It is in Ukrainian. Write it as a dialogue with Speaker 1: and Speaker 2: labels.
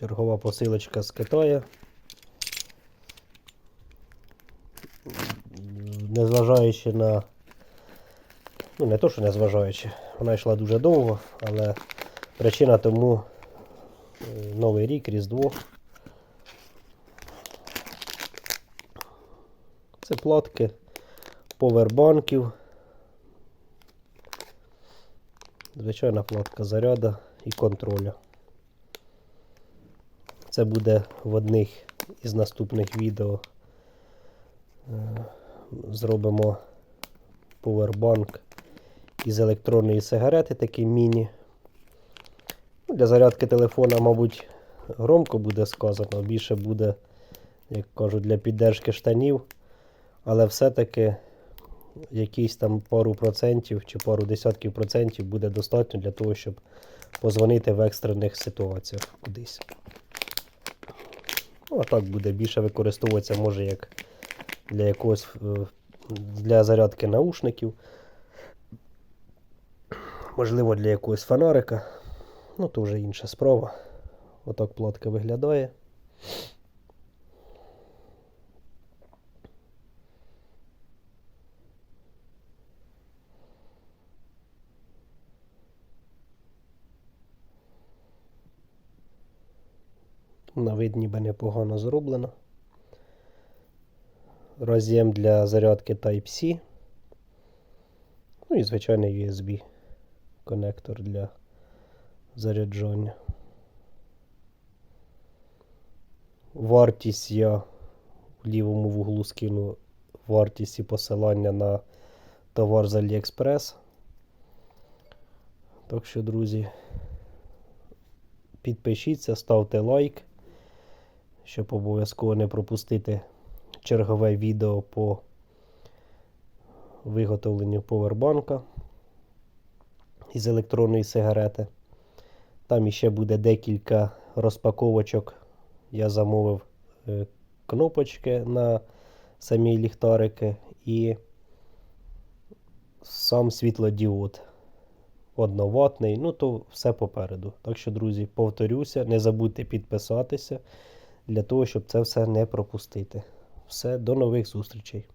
Speaker 1: Чергова посилочка з Китаю. Незважаючи на. Ну, не то, що незважаючи, вона йшла дуже довго, але причина тому е, Новий рік, Різдво. Це платки повербанків. Звичайна платка заряда і контроля. Це буде в одних із наступних відео. Е, Зробимо повербанк із електронної сигарети, такий міні. Ну, Для зарядки телефона, мабуть, громко буде сказано, більше буде, як кажуть, для піддержки штанів. Але все-таки якісь там пару процентів чи пару десятків процентів буде достатньо для того, щоб позвонити в екстрених ситуаціях кудись. Ну, а так буде більше використовуватися, може, як для якогось е, для зарядки наушників. Можливо, для якогось фонарика. Ну, то вже інша справа. Отак платка виглядає. На вид ніби непогано зроблено. Роз'єм для зарядки Type-C. Ну і звичайний USB конектор для заряджання. Вартість я в лівому вуглу скину вартість і посилання на товар з AliExpress. Так що, друзі, підпишіться, ставте лайк, щоб обов'язково не пропустити чергове відео по виготовленню повербанка із електронної сигарети. Там іще буде декілька розпаковочок. Я замовив е, кнопочки на самі ліхтарики і сам світлодіод одноватний. Ну, то все попереду. Так що, друзі, повторюся, не забудьте підписатися для того, щоб це все не пропустити. Все, до нових зустрічей.